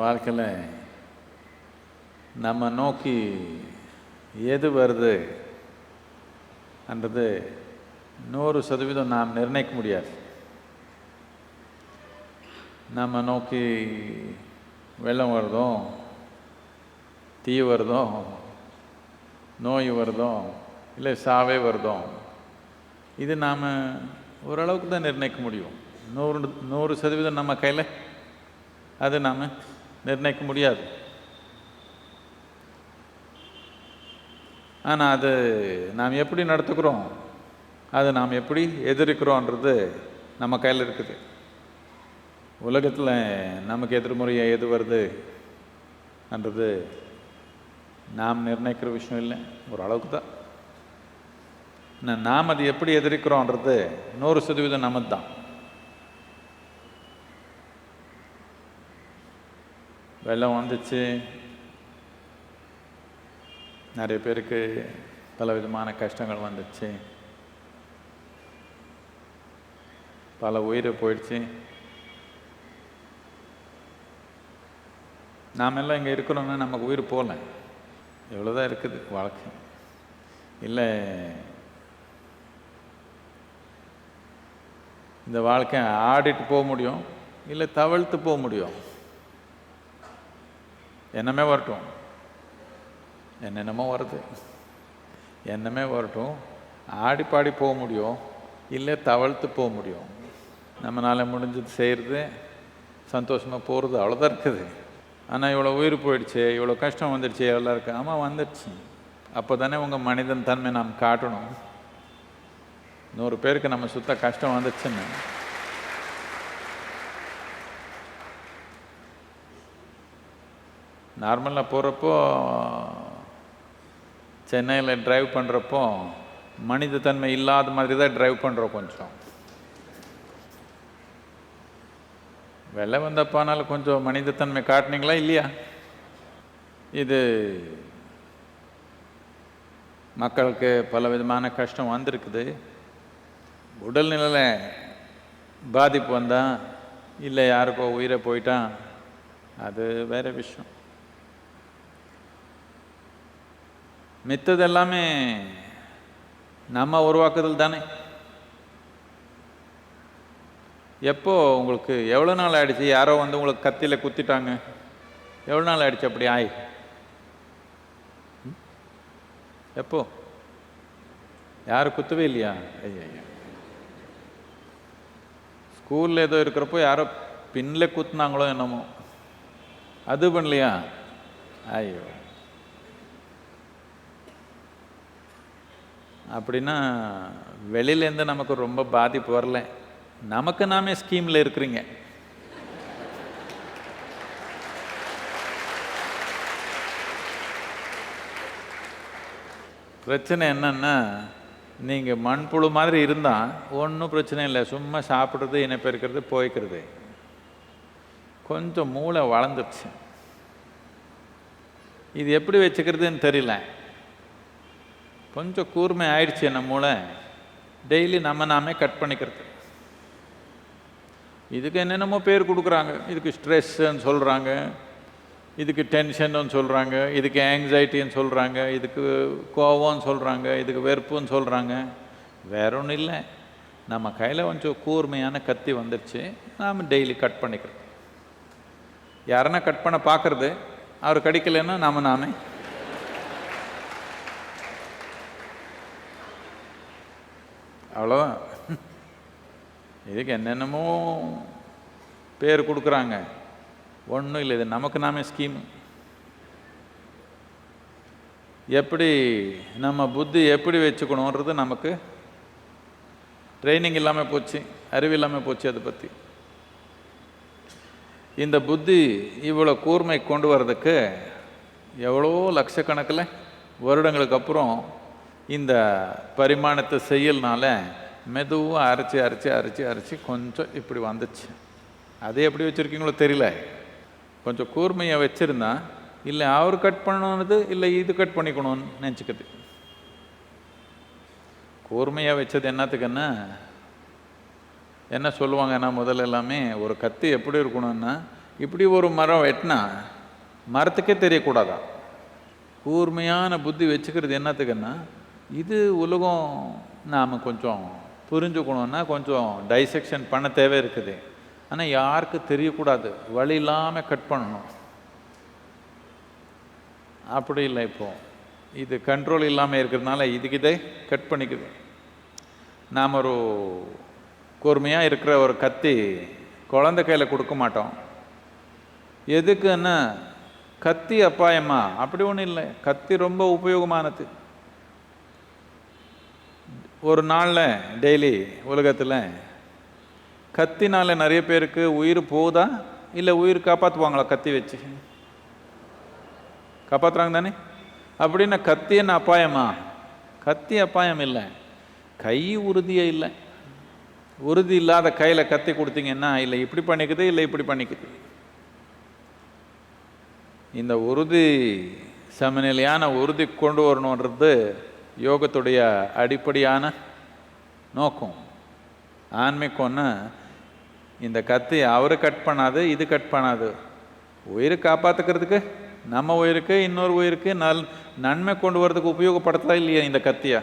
வாழ்க்கையில் நம்ம நோக்கி எது வருது என்றது நூறு சதவீதம் நாம் நிர்ணயிக்க முடியாது. நம்ம நோக்கி வெள்ளம் வருதோ தீ வருதோ நோய் வருதோ இல்லை சாவே வருதோ இது நாம் ஓரளவுக்கு தான் நிர்ணயிக்க முடியும். நூறு நூறு சதவீதம் நம்ம கையில் அது நாம் நிர்ணயிக்க முடியாது. ஆனால் அது நாம் எப்படி நடத்துக்கிறோம் அது நாம் எப்படி எதிர்க்கிறோன்றது நம்ம கையில் இருக்குது. உலகத்தில் நமக்கு எதிர்முறையாக எது வருது? என்றது நாம் நிர்ணயிக்கிற விஷயம் இல்லை. ஓரளவுக்கு தான். நாம் அது எப்படி எதிர்க்கிறோன்றது நூறு சதவீதம் நமது தான். வெள்ளம் வந்துச்சு. நிறைய பேருக்கு பல விதமான கஷ்டங்கள் வந்துச்சு. பல உயிரை போயிடுச்சு. நாம் எல்லாம் இங்கே இருக்கிறோன்னா நமக்கு உயிர் போகல. இவ்வளோதான் இருக்குது வாழ்க்கை. இல்லை இந்த வாழ்க்கை ஆடிட்டு போக முடியும் இல்லை தவழ்த்து போக முடியும். என்னமே வரட்டும். என்னென்னமோ வருது. என்னமே வரட்டும். ஆடி பாடி போக முடியும். இல்லை தவழ்த்து போக முடியும். நம்மளால் முடிஞ்சது செய்கிறது சந்தோஷமாக போகிறது அவ்வளோதான் இருக்குது. ஆனால் இவ்வளோ உயிர் போயிடுச்சு இவ்வளோ கஷ்டம் வந்துடுச்சு எவ்வளோ இருக்குது ஆமாம் வந்துடுச்சு. அப்போ தானே உங்கள் மனிதன் தன்மை நாம் காட்டணும். நூறு பேருக்கு நம்ம சுத்த கஷ்டம் வந்துச்சுன்னு நார்மலாக போகிறப்போ சென்னையில் டிரைவ் பண்ணுறப்போ மனித தன்மை இல்லாத மாதிரி தான் டிரைவ் பண்ணுறோம் கொஞ்சம். வெள்ளை வந்தப்பானாலும் கொஞ்சம் மனிதத்தன்மை காட்டுனீங்களா இல்லையா? இது மக்களுக்கு பல விதமான கஷ்டம் வந்திருக்குது. உடல்நிலையில் பாதிப்பு வந்தால் இல்லை யாருக்கோ உயிரை போயிட்டான் அது வேற விஷயம். மித்தது எல்லாமே நம்ம உருவாக்குதல் தானே? எப்போ உங்களுக்கு எவ்வளோ நாள் ஆயிடுச்சு? யாரோ வந்து உங்களுக்கு கத்தியில் குத்திட்டாங்க. எவ்வளோ நாள் ஆயிடுச்சு அப்படி ஆய்? எப்போ? யாரும் குத்தவே இல்லையா? ஐயா ஸ்கூலில் ஏதோ இருக்கிறப்போ யாரோ பின்னில் குத்துனாங்களோ என்னமோ. அது பண்ணலையா? ஐயோ. அப்படின்னா வெளியிலேருந்து நமக்கு ரொம்ப பாதிப்பு வரல. நமக்கு நாமே ஸ்கீமில் இருக்கிறீங்க. பிரச்சனை என்னன்னா நீங்கள் மண்புழு மாதிரி இருந்தால் ஒன்றும் பிரச்சனை இல்லை. சும்மா சாப்பிட்றது இனப்பெருக்கிறது போய்க்கிறது. கொஞ்சம் மூளை வளர்ந்துருச்சு. இது எப்படி வச்சுக்கிறதுன்னு தெரியல. கொஞ்சம் கூர்மை ஆயிடுச்சு என்ன மூளை? டெய்லி நம்ம நாமே கட் பண்ணிக்கிறது. இதுக்கு என்னென்னமோ பேர் கொடுக்குறாங்க. இதுக்கு ஸ்ட்ரெஸ்ன்னு சொல்கிறாங்க இதுக்கு டென்ஷன்னு சொல்கிறாங்க இதுக்கு ஆங்ஸைட்டின்னு சொல்கிறாங்க இதுக்கு கோவம்னு சொல்கிறாங்க இதுக்கு வெறுப்புன்னு சொல்கிறாங்க வேற ஒன்றும் இல்லை. நம்ம கையில் கொஞ்சம் கூர்மையான கத்தி வந்துடுச்சு நாம் டெய்லி கட் பண்ணிக்கிறோம் யாருன்னா கட் பண்ண பார்க்குறது. அவர் கடிக்கலைன்னா நாம நாமே அவ்வளோதான் இதுக்கு என்னென்னமோ பேர் கொடுக்குறாங்க. ஒன்றும் இல்லை இது நமக்கு நாமே ஸ்கீம் எப்படி நம்ம புத்தி எப்படி வச்சுக்கணுன்றது நமக்கு ட்ரைனிங் இல்லாமல் போச்சு அறிவு இல்லாமல் போச்சு அதை பற்றி இந்த புத்தி இவ்வளோ கூர்மை கொண்டு வர்றதுக்கு எவ்வளோ லட்சக்கணக்கில் வருடங்களுக்கு அப்புறம் இந்த பரிமாணத்தை செய்யலனால மெதுவாக அரைச்சி அரைச்சி அரைச்சி அரைச்சி கொஞ்சம் இப்படி வந்துச்சு. அது எப்படி வச்சுருக்கீங்களோ தெரியல. கொஞ்சம் கூர்மையாக வச்சுருந்தா இல்லை அவர் கட் பண்ணணுன்னது இல்லை இது கட் பண்ணிக்கணும்னு நினச்சிக்கிது. கூர்மையாக வச்சது என்னத்துக்குன்னா என்ன? சொல்லுவாங்கன்னா முதல்ல எல்லாமே? ஒரு கத்தி எப்படி இருக்கணும்னா இப்படி ஒரு மரம் வெட்டினா மரத்துக்கே தெரியக்கூடாதா? கூர்மையான புத்தி வச்சுக்கிறது என்னத்துக்குன்னா இது உலகம் நாம் கொஞ்சம் புரிஞ்சுக்கணுன்னா கொஞ்சம் டைசெக்ஷன் பண்ண தேவை இருக்குது. ஆனால் யாருக்கு தெரியக்கூடாது. வழி இல்லாமல் கட் பண்ணணும். அப்படி இல்லை இப்போது இது கண்ட்ரோல் இல்லாமல் இருக்கிறதுனால இதுக்கு இதே கட் பண்ணிக்குது. நாம் ஒரு கூர்மையாக இருக்கிற ஒரு கத்தி குழந்தை கையில் கொடுக்க மாட்டோம். எதுக்குன்னா கத்தி அப்பாயம்மா அப்படி ஒன்றும் இல்லை. கத்தி ரொம்ப உபயோகமானது. ஒரு நாளில் டெய்லி உலகத்தில் கத்தினால நிறைய பேருக்கு உயிர் போகுதா? இல்லை உயிர் காப்பாற்றுவாங்களா கத்தி வச்சு? காப்பாற்றுறாங்க தானே? அப்படின்னா கத்தி என்ன அபாயமா? கத்தி அபாயம் இல்லை. கை உறுதியே இல்லை. உறுதி இல்லாத கையில் கத்தி கொடுத்தீங்கன்னா இல்லை இப்படி பண்ணிக்குது இல்லை இப்படி பண்ணிக்குது. இந்த உறுதி சமநிலையான உறுதி கொண்டு வரணுன்றது யோகத்துடைய அடிப்படையான நோக்கம். ஆன்மீகம்னா இந்த கத்தி அவர் கட் பண்ணாது இது கட் பண்ணாது. உயிரை காப்பாற்றுக்கிறதுக்கு நம்ம உயிருக்கு இன்னொரு உயிருக்கு நல் நன்மை கொண்டு வரதுக்கு உபயோகப்படுத்தலாம் இல்லையா இந்த கத்தியை?